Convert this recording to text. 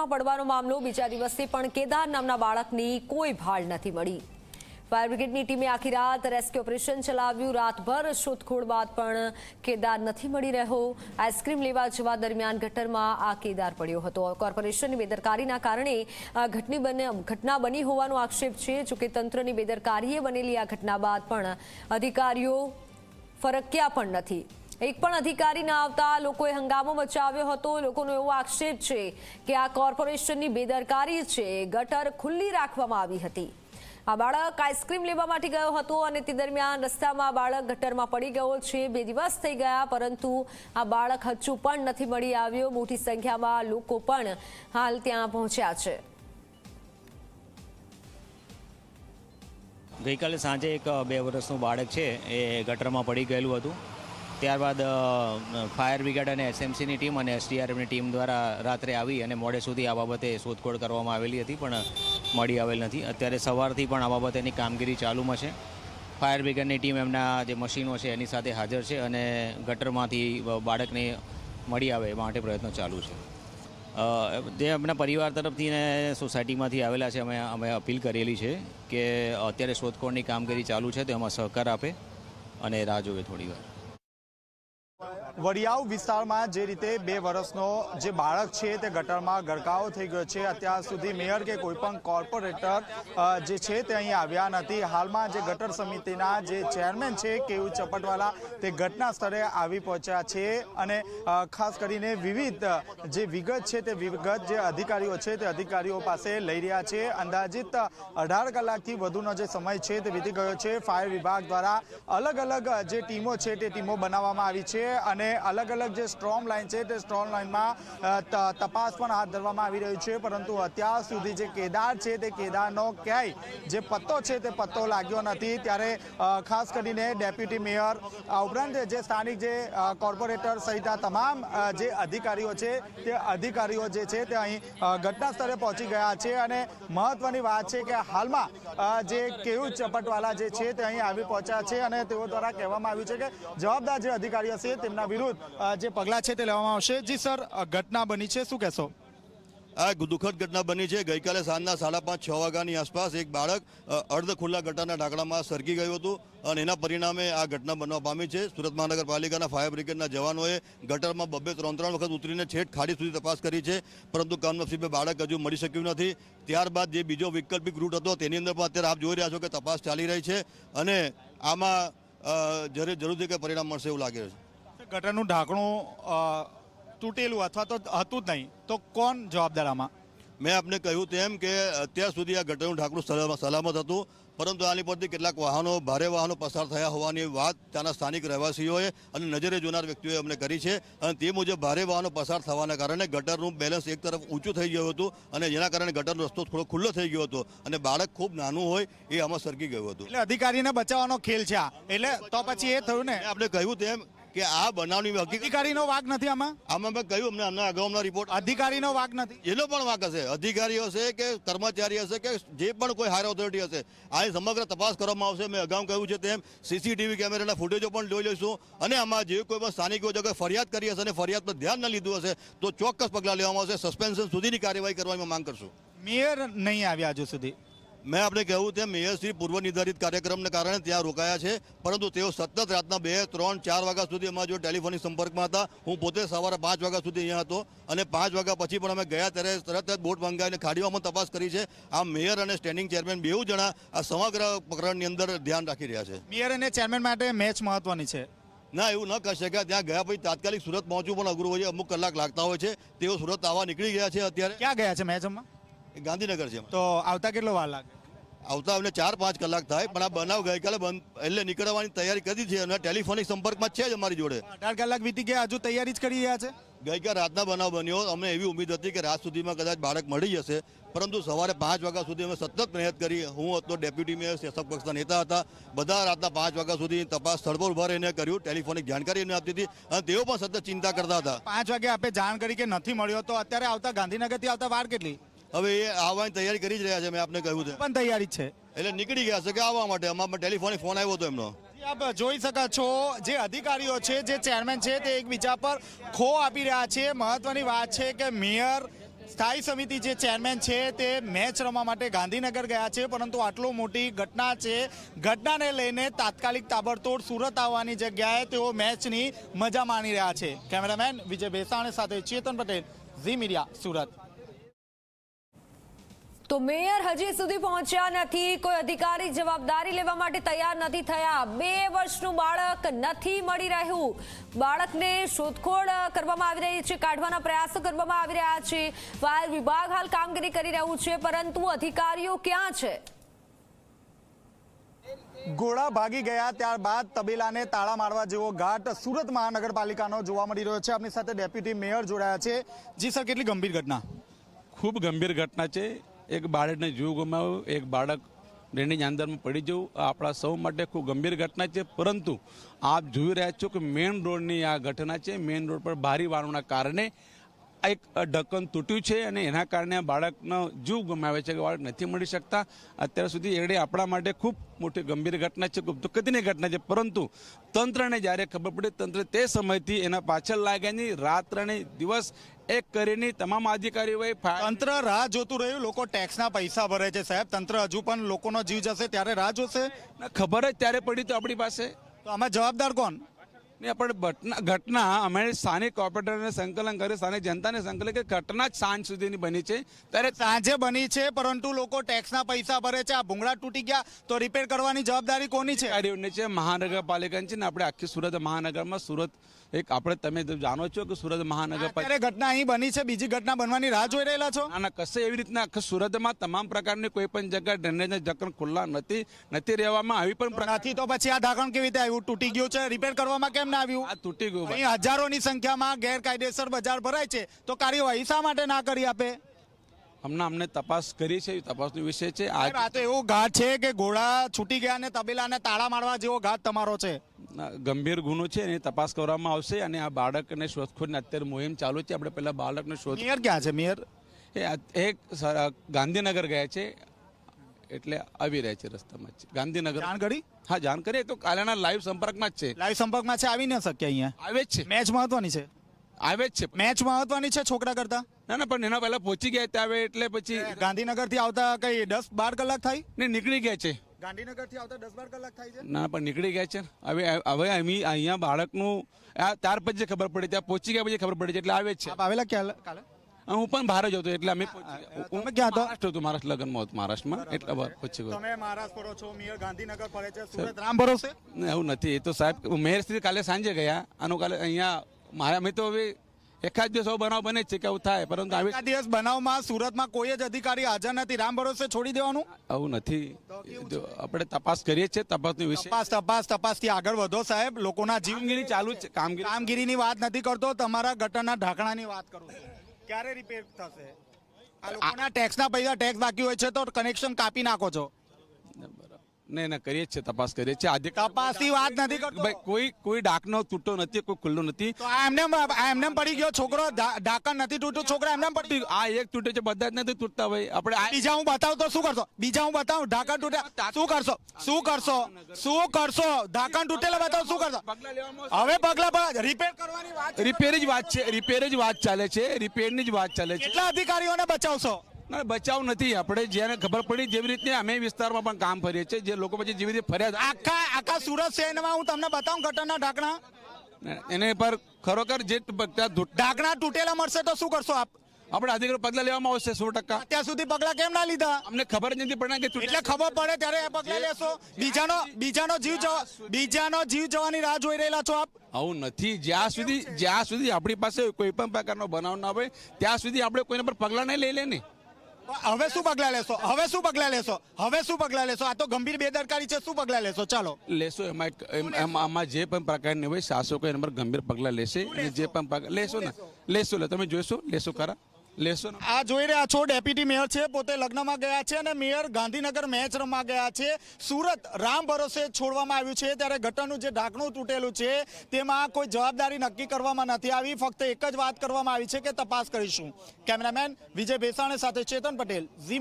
ગટરમાં પડવાનો મામલો બીજા દિવસે પણ કેદાર નામના બાળકની કોઈ ભાળ નથી મળી. ફાયર બ્રિગેડની ટીમે આખી રાત રેસ્ક્યુ ઓપરેશન ચલાવ્યું. રાતભર શોધખોળ બાદ પણ કેદાર નથી મળી રહ્યો. આઈસ્ક્રીમ લેવા જવા દરમિયાન ગટરમાં આ કેદાર પડ્યો હતો. કોર્પોરેશનની બેદરકારીના કારણે આ ઘટના બની હોવાનો આક્ષેપ છે. જોકે તંત્રની બેદરકારીએ બનેલી આ ઘટના બાદ પણ અધિકારીઓ ફરક્યા પણ નથી. એક પણ અધિકારી ના આવતા લોકોએ હંગામો મચાવ્યો હતો. લોકોનો એવો આક્ષેપ છે કે આ કોર્પોરેશનની બેદરકારી છે. ગટર ખુલ્લી રાખવામાં આવી હતી. આ બાળક આઈસ્ક્રીમ લેવા માટે ગયો હતો અને તે દરમિયાન રસ્તામાં બાળક ગટરમાં પડી ગયો છે. બે દિવસ થઈ ગયા, પરંતુ આ બાળક હજુ પણ નથી મળી આવ્યો. મોટી સંખ્યામાં લોકો પણ હાલ ત્યાં પહોંચ્યા છે. ગઈકાલે સાંજે એક, બે વર્ષનું બાળક છે, એ ગટરમાં પડી ગયેલું હતું. ત્યારબાદ ફાયર બ્રિગેડ અને એસએમસીની ટીમ અને એસડીઆરએફની ટીમ દ્વારા રાત્રે આવી અને મોડે સુધી આ બાબતે શોધખોળ કરવામાં આવેલી હતી, પણ મળી આવેલ નથી. અત્યારે સવારથી પણ આ બાબતેની કામગીરી ચાલુમાં છે. ફાયર બ્રિગેડની ટીમ એમના જે મશીનો છે, એની સાથે હાજર છે અને ગટરમાંથી બાળકને મળી આવે એ માટે પ્રયત્નો ચાલુ છે. જે એમના પરિવાર તરફથી ને સોસાયટીમાંથી આવેલા છે, અમે અમે અપીલ કરેલી છે કે અત્યારે શોધખોળની કામગીરી ચાલુ છે, તો એમાં સહકાર આપે અને રાહ જોવે થોડી વાર. વડિયાવ વિસ્તારમાં જે રીતે બે વર્ષનો જે બાળક છે તે ગટરમાં ગરકાવ થઈ ગયો છે. અત્યાર સુધી મેયર કે કોઈ પણ કોર્પોરેટર જે છે તે અહીં આવ્યા નથી. હાલમાં જે ગટર સમિતિના જે ચેરમેન છે કેયુ ચપટવાલા, તે ઘટના સ્થળે આવી પહોંચ્યા છે અને ખાસ કરીને વિવિધ, જે વિગત છે તે વિગત જે અધિકારીઓ છે તે અધિકારીઓ પાસે લઈ રહ્યા છે. અંદાજિત અઢાર કલાકથી વધુનો જે સમય છે તે વીતી ગયો છે. ફાયર વિભાગ દ્વારા અલગ અલગ જે ટીમો છે તે ટીમો બનાવવામાં આવી છે અને અલગ અલગ જે સ્ટ્રોંગ લાઇન છે, તે સ્ટ્રોંગ લાઇનમાં તપાસ પણ હાથ ધરવામાં આવી રહ્યું છે, પરંતુ અત્યાર સુધી જે કેદાર છે, તે કેદારનો ક્યાંય જે પત્તો છે, તે પત્તો લાગ્યો નથી. ત્યારે ખાસ કરીને ડેપ્યુટી મેયર ઉપરાંત જે સ્થાનિક જે કોર્પોરેટર સહિત તમામ જે અધિકારીઓ છે, તે અધિકારીઓ જે છે, તે અહીં ઘટના સ્થળે પહોંચી ગયા છે. અને મહત્વની વાત છે કે હાલમાં જે કેયુ ચપટવાલા જે છે, તે અહીં આવી પહોંચ્યા છે અને તેઓ દ્વારા કહેવામાં આવ્યું છે કે જવાબદાર જે અધિકારીઓ છે, તેમના વિરુદ્ધ જે પગલાં છે તે લેવામાં આવશે. જી, સર ઘટના બની છે, શું કહેશો? આ દુઃખદ ઘટના બની છે. ગઈકાલે સાંજના સાડા પાંચ, છ વાગ્યાની આસપાસ એક બાળક અર્ધ ખુલ્લા ગટરના ઢાંકણામાં સરકી ગયું હતું અને એના પરિણામે આ ઘટના બનવા પામી છે. સુરત મહાનગરપાલિકાના ફાયર બ્રિગેડના જવાનોએ ગટરમાં બબ્બે ત્રણ ત્રણ વખત ઉતરીને છેઠ ખાડી સુધી તપાસ કરી છે, પરંતુ કમનસીબે બાળક હજુ મળી શક્યું નથી. ત્યારબાદ જે બીજો વૈકલ્પિક રૂટ હતો, તેની અંદર પણ અત્યારે આપ જોઈ રહ્યા છો કે તપાસ ચાલી રહી છે અને આમાં જ્યારે જરૂરથી કંઈ પરિણામ મળશે એવું લાગે છે. ગટરનું ઢાંકણું તૂટેલું અથવા તો હતું જ નહીં. તો કોણ જવાબદાર આમાં મેં આપને કહ્યું તેમ કે અત્યાર સુધી આ ગટરનું ઢાંકણું સલામ- સલામત હતું પરંતુ આની પરથી કેટલાક વાહનો ભારે વાહનો પસાર થયા હોવાની વાત ત્યાંના સ્થાનિક રહેવાસીઓએ અને નજરે જોનાર વ્યક્તિઓએ અમને કરી છે. અને તે મુજબ ભારે વાહનો પસાર થવાના કારણે ગટરનું બેલેન્સ એક તરફ ઊંચું થઈ ગયું હતું અને જેના કારણે ગટરનો રસ્તો થોડો ખુલ્લો થઈ ગયો હતો અને બાળક ખૂબ નાનું હોય એ આમાં સરકી ગયું હતું. એટલે અધિકારીને બચાવવાનો ખેલ છે આ. એટલે તો પછી એ થયું ને? આપણે કહ્યું તેમ કે આ બનાવની અધિકારીનો વાક નથી આમાં? આમાં મેં કહ્યું અમને અમને અગાઉના રિપોર્ટ અધિકારીનો વાક નથી. એનો પણ વાક હશે. અધિકારી હશે કે કર્મચારી હશે કે જે પણ કોઈ હાયર ઓથોરિટી હશે આ સમગ્ર તપાસ કરવામાં આવશે. મેં અગાઉ કહ્યું છે તેમ સીસીટીવી કેમેરાના ફૂટેજો પણ જોઈ લઈશું. અને આમાં જે કોઈ પણ સ્થાનિકો જગ્યાએ ફરિયાદ કરી હશે અને ફરિયાદ પર ધ્યાન ન લીધું હશે તો ચોક્કસ પગલાં લેવામાં આવશે. સસ્પેન્શન સુધીની કાર્યવાહી કરવાની માંગ કરશું. મેયર નહીં આવ્યા હજુ સુધી. મેં આપણે કહ્યું તેમ મેયરશ્રી પૂર્વ નિર્ધારિત કાર્યક્રમને કારણે ત્યાં રોકાયા છે પરંતુ તેઓ સતત રાતના બે ત્રણ ચાર વાગ્યા સુધી અમારા જો ટેલિફોનિક સંપર્કમાં હતા. હું પોતે સવારે પાંચ વાગ્યા સુધી અહીંયા હતો અને પાંચ વાગ્યા પછી પણ અમે ગયા ત્યારે તરત જ બોટ મંગાવીને ખાડીઓમાં તપાસ કરી છે. આ મેયર અને સ્ટેન્ડિંગ ચેરમેન બેઉ જણા આ સમગ્ર પ્રકરણની અંદર ધ્યાન રાખી રહ્યા છે. મેયર અને ચેરમેન માટે મેચ મહત્વની છે. ના એવું ન કહી શકાય. ત્યાં ગયા પછી તાત્કાલિક સુરત પહોંચવું પણ અઘરું હોય છે. અમુક કલાક લાગતા હોય છે. તેઓ સુરત આવવા નીકળી ગયા છે અત્યારે. ક્યાં ગયા છે મેચમાં એ ગાંધીનગર છે તો આવતા કેટલો વાર લાગે? આવતા અમને ચાર પાંચ કલાક થાય પણ આ બનાવ ગઈકાલે બંધ એટલે નીકળવાની તૈયારી કરી છે અને ટેલિફોનિક સંપર્કમાં છે જ અમારી જોડે. અઢાર કલાક વીતી ગયા હજુ તૈયારી જ કરી રહ્યા છે? ગઈકાલ રાતના બનાવ બન્યો અમને એવી ઉમ્મીદ હતી કે રાત સુધીમાં કદાચ બાળક મળી જશે પરંતુ સવારે પાંચ વાગ્યા સુધી અમે સતત મહેનત કરી. હું હતો ડેપ્યુટી મેયર શાસક પક્ષના નેતા હતા. બધા રાતના પાંચ વાગ્યા સુધી તપાસ સ્થળ પર ઊભા રહીને કર્યું ટેલિફોનિક જાણકારી એમને આપતી હતી અને તેઓ પણ સતત ચિંતા કરતા હતા. પાંચ વાગે આપે જાણ કરી કે નથી મળ્યો તો અત્યારે આવતા ગાંધીનગરથી આવતા વાર કેટલી? હવે એ આવવાની તૈયારી કરી જ રહ્યા છે મેં આપને કહ્યું છે. પણ તૈયારી છે. એટલે નીકળી ગયા છે કે આવવા માટે? અમારા ટેલિફોનિક ફોન આવ્યો હતો એમનો. આપ જોઈ શકો છો જે અધિકારીઓ છે જે ચેરમેન છે તે એકબીજા પર ખો આપી રહ્યા છે. મહત્વની વાત છે કે મેયર સ્થાયી સમિતિ જે ચેરમેન છે તે મેચ રમવા માટે ગાંધીનગર ગયા છે પરંતુ આટલો મોટી ઘટના છે. ઘટનાને લઈને તાત્કાલિક તાબડતોડ સુરત આવવાની જગ્યાએ તેઓ મેચની મજા માણી રહ્યા છે. કેમેરામેન વિજય ભેસાણ સાથે ચેતન પટેલ ઝી મીડિયા સુરત. તો મેયર હજી સુધી પહોંચ્યા નથી. કોઈ અધિકારી જવાબદારી લેવા માટે તૈયાર નથી થયા. બે વર્ષનું બાળક નથી મળી રહ્યું. બાળકને શોધખોળ કરવામાં આવી રહી છે કાઢવાના પ્રયાસો કરવામાં આવી રહ્યા છે. ફાયર વિભાગ હાલ કામગીરી કરી રહ્યું છે પરંતુ અધિકારીઓ ક્યાં છે? ઘોડા ભાગી ગયા ત્યારબાદ તબેલાને તાળા મારવા જેવો ઘાટ સુરત મહાનગરપાલિકાનો જોવા મળી રહ્યો છે. આપની સાથે ડેપ્યુટી મેયર જોડાયા છે. જી સર કેટલી ગંભીર ઘટના? ખૂબ ગંભીર ઘટના છે. એક બાળકને જીવ ગુમાવ્યો, એક બાળક ડ્રેનેજ અંદરમાં પડી જવું આપણા સૌ માટે ખૂબ ગંભીર ઘટના છે, પરંતુ આપ જોઈ રહ્યા છો કે મેઇન રોડની આ ઘટના છે. મેઇન રોડ પર ભારી વાળવાના કારણે આ એક ઢક્કન તૂટ્યું છે અને એના કારણે બાળકનો જીવ ગુમાવે છે કે બાળક નથી મળી શકતા. અત્યાર સુધી એડે આપણા માટે ખૂબ મોટી ગંભીર ઘટના છે ખૂબ દુઃખદની ઘટના છે. પરંતુ તંત્રને જ્યારે ખબર પડી તંત્ર તે સમયથી એના પાછળ લાગ્યાની રાત્ર અને દિવસ એક કરીને તમામ અધિકારીઓએ તંત્ર રાહ જોતું રહ્યું. લોકો ટેક્સના પૈસા ભરે છે સાહેબ. તંત્ર હજુ પણ લોકોનો જીવ જશે ત્યારે રાહ જોશે? ખબર જ ત્યારે પડી તો આપણી પાસે. તો આમાં જવાબદાર કોણ? ને પણ ઘટના અમે સ્થાનિક કોર્પોરેટરને સંકલન કર્યું. સ્થાનિક જનતાને સંકલન કે ઘટના જ સાંજ સુધીની બની છે. ત્યારે સાંજે બની છે પરંતુ લોકો ટેક્સના પૈસા ભરે છે. આ ભૂંગળા તૂટી ગયા. તો રિપેર કરવાની જવાબદારી કોની છે? અધિકારીઓને છે મહાનગરપાલિકાની છે ને આપણે આખી સુરત મહાનગરમાં. સુરત એક આપણે તમે જાણો છો કે સુરત મહાનગરપાલિકા અત્યારે ઘટના અહીં બની છે. બીજી ઘટના બનવાની રાહ જોઈ રહેલા છો? ના ના કશે એવી રીતના આખા સુરતમાં તમામ પ્રકારની કોઈ પણ જગ્યા ડ્રેનેજના ઢક્કણ ખુલ્લા નથી નથી રહેવામાં આવી પણ નથી તો પછી આ ઢાંકણ કેવી રીતે આવ્યું? તૂટી ગયું છે. રિપેર કરવામાં કેમ ના આવ્યું. આ તૂટી ગયું અહીં હજારોની સંખ્યામાં ગેરકાયદેસર બજાર ભરાય છે. તો કાર્યવાહી શા માટે ના કરી આપે? હમણાં અમને તપાસ કરી છે તપાસનો વિષય છે. આ તો એવો ઘાટ છે કે ઘોડા છૂટી ગયા અને તબેલાને તાળા મારવા જેવો ઘાટ તમારો છે. ગંભીર ગુનો છે એની તપાસ કરવામાં આવશે અને આ બાળકને શોધખોળની અત્યારે મુહિમ ચાલુ છે. આપણે પહેલાં બાળકને શોધ મેયર ક્યાં છે મેયર? એ એક ગાંધીનગર ગયા છે. એટલે આવી રહ્યા છે રસ્તામાં જ. ગાંધીનગર. જાણ કરી હા જાણ કરીએ તો કાલેના લાઈવ સંપર્કમાં જ છે. લાઈવ સંપર્કમાં છે આવી ન શકે અહીંયા. આવે જ છે. મેચ મહત્વની છે. આવે જ છે. મેચ મહત્વની છે છોકરા કરતા? ના ના પણ એના પહેલા પહોંચી ગયા ત્યાં આવે એટલે પછી ગાંધીનગરથી આવતા કઈ દસ બાર કલાક થાય? ને નીકળી ગયા છે. ગાંધીનગરથી આવતા દસ બાર કલાક થાય છે? ના પણ નીકળી ગયા છે. હવે હવે અમે અહીંયા બાળકનું આ ત્યાર પછી ખબર પડી ત્યાં પહોંચી ગયા પછી ખબર પડી છે એટલે આવે જ છે. આપ આવેલા ક્યાં કાલે? હું પણ બહાર જ હતો એટલે અમે તમે ક્યાં હતો? મહારાષ્ટ્ર હતું મહારાષ્ટ્ર લગ્નમાં હતું મહારાષ્ટ્રમાં. એટલે તમે મહારાષ્ટ્ર ફરો છો મેયર ગાંધીનગર ફરે છે સુરત રામ ભરોસે? એવું નથી એ તો સાહેબ મેયર શ્રી કાલે સાંજે ગયા. આનું કાલે અહીંયા મારા અમે તો હવે એકાદ દિવસ બનાવ બને છે કે આવું થાય પરંતુ આવી દિવસ બનાવમાં સુરતમાં કોઈ જ અધિકારી હાજર નથી. રામ ભરોસે છોડી દેવાનું? આવું નથી. આપણે તપાસ કરીએ છીએ તપાસની વિશે. તપાસ તપાસ તપાસથી આગળ વધો સાહેબ. લોકોના જીવગીરી ચાલુ છે કામગીરી કામગીરીની વાત નથી કરતો તમારા ગટરના ઢાંકણાની વાત કરું ક્યારે રિપેર થશે? આ લોકોના ટેક્સના પૈસા ટેક્સ બાકી હોય છે તો કનેક્શન કાપી નાખો છો. નહીં એને કરીએ છીએ તપાસ કરીએ છીએ. આજે તપાસની વાત નથી કરતો. કોઈ કોઈ ડાકનો તૂટો નથી કોઈ ખુલ્લો નથી. તો આ એમને આ એમને પડી ગયો છોકરો ઢા- નથી તૂટતો છોકરા એમને પડી આ એક તૂટે છે બધા જ નથી તૂટતા ભાઈ. આપણે બીજા હું બતાવું તો શું કરશો? બીજા હું બતાવું? ઢાકણ તૂટે. શું કરશો? શું કરશો? શું કરશો? ઢાંકણ તૂટેલા બતાવો શું કરશો? હવે પગલા રિપેર કરવાની વાત રિપેર જ વાત છે રિપેર જ વાત ચાલે છે રિપેરની જ વાત ચાલે છે. કેટલા અધિકારીઓને બચાવશો? ના બચાવ નથી. આપણે જેને ખબર પડી જેવી રીતે અમે વિસ્તારમાં પણ કામ કરીએ છીએ. જે લોકો પછી જેવી રીતે ફરિયાદ આખા આખા સુરત શહેરમાં હું તમને બતાવું ગટરના ઢાંકણા. એને પર ખરોખર જે ઢાંકણા તૂટેલા મળશે તો શું કરશો આપ? આપણે અધિકારી પગલા લેવામાં આવશે સો ટકા. અત્યાર સુધી પગલા કેમ ના લીધા? અમને ખબર જ નથી પડે કે એટલે ખબર પડે ત્યારે પગલા લેશો. બીજાનો બીજાનો જીવ જવા બીજાનો જીવ જવાની રાહ જોઈ રહેલા છો આપ? આવું નથી. જ્યાં સુધી જ્યાં સુધી આપણી પાસે કોઈ પણ પ્રકારનો બનાવ ના હોય ત્યાં સુધી આપણે કોઈના પર પગલા નહીં લઈ લે ને હવે શું પગલા લેશો? હવે શું પગલા લેશો? હવે શું પગલા લેશો? આ તો ગંભીર બેદરકારી છે શું પગલા લેશો? ચાલો. લેશો એમાં આમાં જે પણ પ્રકારની હોય શાસકો એના પર ગંભીર પગલાં લેશે અને જે પણ લેશો ને. લેશો? લે તમે જોઈશો લેશો ખરા લેશો આ જોઈ રહ્યા છો, ડેપ્યુટી મેયર છે, પોતે લગ્નમાં ગયા છે અને મેયર ગાંધીનગર મેચ રમવા ગયા છે. સુરત રામ ભરોસે છોડવામાં આવ્યું છે, ત્યારે ગટરનું જે ઢાંકણું તૂટેલું છે, તેમાં કોઈ જવાબદારી નક્કી કરવામાં નથી આવી. ફક્ત એક જ વાત કરવામાં આવી છે કે તપાસ કરીશું. કેમેરામેન વિજય ભેસાણે સાથે ચેતન પટેલ, ઝી